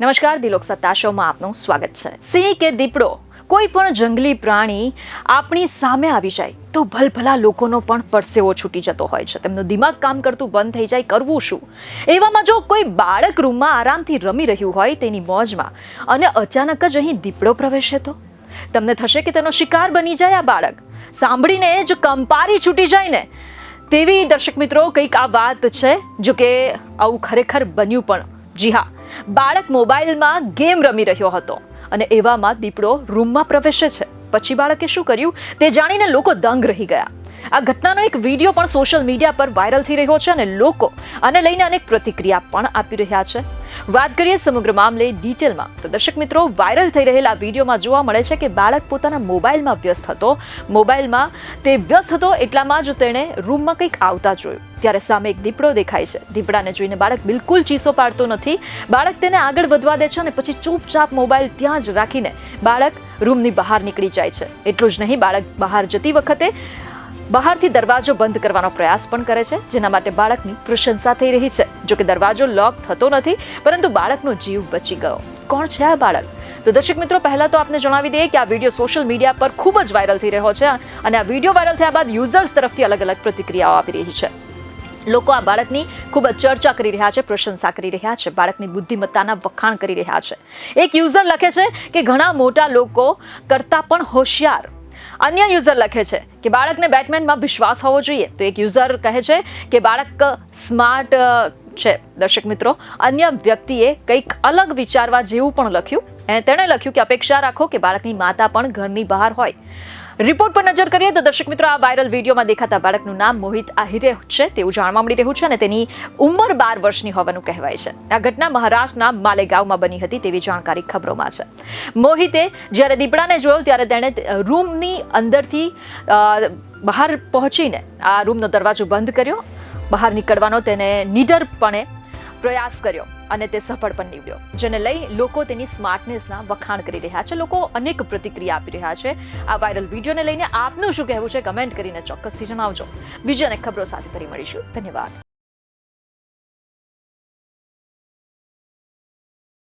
નમસ્કાર, દિલોક સત્તા શોમાં આપનું સ્વાગત છે. સિંહ કે દીપડો, કોઈ પણ જંગલી પ્રાણી આપણી સામે આવી જાય તો ભલભલા લોકોનો પણ પરસેવો છૂટી જતો હોય છે. તેમનું દિમાગ કામ કરતું બંધ થઈ જાય, કરવું શું? એવામાં જો કોઈ બાળક રૂમમાં આરામથી રમી રહ્યું હોય તેની મોજમાં અને અચાનક જ અહીં દીપડો પ્રવેશે તો? તમને થશે કે તેનો શિકાર બની જાય આ બાળક. સાંભળીને જ કંપારી છૂટી જાય ને. તેવી દર્શક મિત્રો, કંઈક આ વાત છે જો કે આવું ખરેખર બન્યું પણ. જી હા બાળક મોબાઈલમાં ગેમ રમી રહ્યો હતો. અને એવામાં દીપડો રૂમમાં પ્રવેશે છે. પછી બાળકે શું કર્યું? તે જાણીને લોકો દંગ રહી ગયા. આ ઘટનાનો એક વીડિયો પણ સોશિયલ મીડિયા પર વાયરલ થઈ રહ્યો છે અને લોકો આને લઈને અનેક પ્રતિક્રિયા પણ આપી રહ્યા છે. વાત કરીએ સમગ્ર મામલે ડિટેલમાં, તો દર્શક મિત્રો, વાયરલ થઈ રહેલા વિડીયોમાં જોવા મળે છે કે બાળક પોતાના મોબાઈલમાં વ્યસ્ત હતો. મોબાઈલમાં તે વ્યસ્ત હતો એટલામાં જ તેણે રૂમમાં કંઈક આવતા જોયું. ત્યારે સામે એક દીપડો દેખાય છે. દીપડાને જોઈને બાળક બિલકુલ ચીસો પાડતો નથી. બાળક તેને આગળ વધવા દે છે અને પછી ચૂપચાપ મોબાઈલ ત્યાં જ રાખીને બાળક રૂમની બહાર નીકળી જાય છે. એટલું જ નહીં, બાળક બહાર જતી વખતે બહારથી દરવાજો બંધ કરવાનો પ્રયાસ પણ કરે છે, જેના માટે બાળકની પ્રશંસા થઈ રહી છે. જો કે દરવાજો લોક થતો નથી, પરંતુ બાળકનો જીવ બચી ગયો. કોણ છે આ બાળક? તો દર્શક મિત્રો, પહેલા તો આપને જણાવી દઈએ કે આ વીડિયો સોશિયલ મીડિયા પર ખૂબ જ વાયરલ થઈ રહ્યો છે અને આ વીડિયો વાયરલ થયા બાદ યુઝર્સ તરફથી અલગ અલગ પ્રતિક્રિયાઓ આપી રહી છે. લોકો આ બાળકની ખૂબ જ ચર્ચા કરી રહ્યા છે, પ્રશંસા કરી રહ્યા છે, બાળકની બુદ્ધિમત્તાના વખાણ કરી રહ્યા છે. એક યુઝર લખે છે કે ઘણા મોટા લોકો કરતાં પણ હોશિયાર અન્ય યુઝર લખે છે કે બાળકને બેટમેનમાં વિશ્વાસ હોવો જોઈએ. તો એક યુઝર કહે છે કે બાળક સ્માર્ટ છે, દર્શક મિત્રો. અન્ય વ્યક્તિએ કંઈક અલગ વિચારવા જેવું પણ લખ્યું. એ તેણે લખ્યું કે અપેક્ષા રાખો કે બાળકની માતા પણ ઘરની બહાર હોય. રિપોર્ટ પર નજર કરીએ તો દર્શક મિત્રો, આ વાયરલ વિડીયોમાં દેખાતા બાળકનું નામ મોહિત આહિરે છે. તેવું જાણવા મળી રહ્યું છે અને તેની ઉંમર બાર વર્ષની હોવાનું કહેવાય છે. આ ઘટના મહારાષ્ટ્રના માલેગાંવમાં બની હતી તેવી જાણકારી ખબરોમાં છે. મોહિતે જ્યારે દીપડાને જોયો ત્યારે તેણે રૂમની અંદરથી બહાર પહોંચીને આ રૂમનો દરવાજો બંધ કર્યો. બહાર નીકળવાનો તેને નિડરપણે પ્રયાસ કર્યો અને તે સફળ પણ નીવડ્યો, જેને લઈ લોકો તેની સ્માર્ટનેસના વખાણ કરી રહ્યા છે. લોકો અનેક પ્રતિક્રિયા આપી રહ્યા છે. આ વાયરલ વિડીયોને લઈને આપનું શું કહેવું છે? કમેન્ટ કરીને ચોક્કસથી જણાવજો. બીજી અનેક ખબરો સાથે ફરી મળીશું. ધન્યવાદ.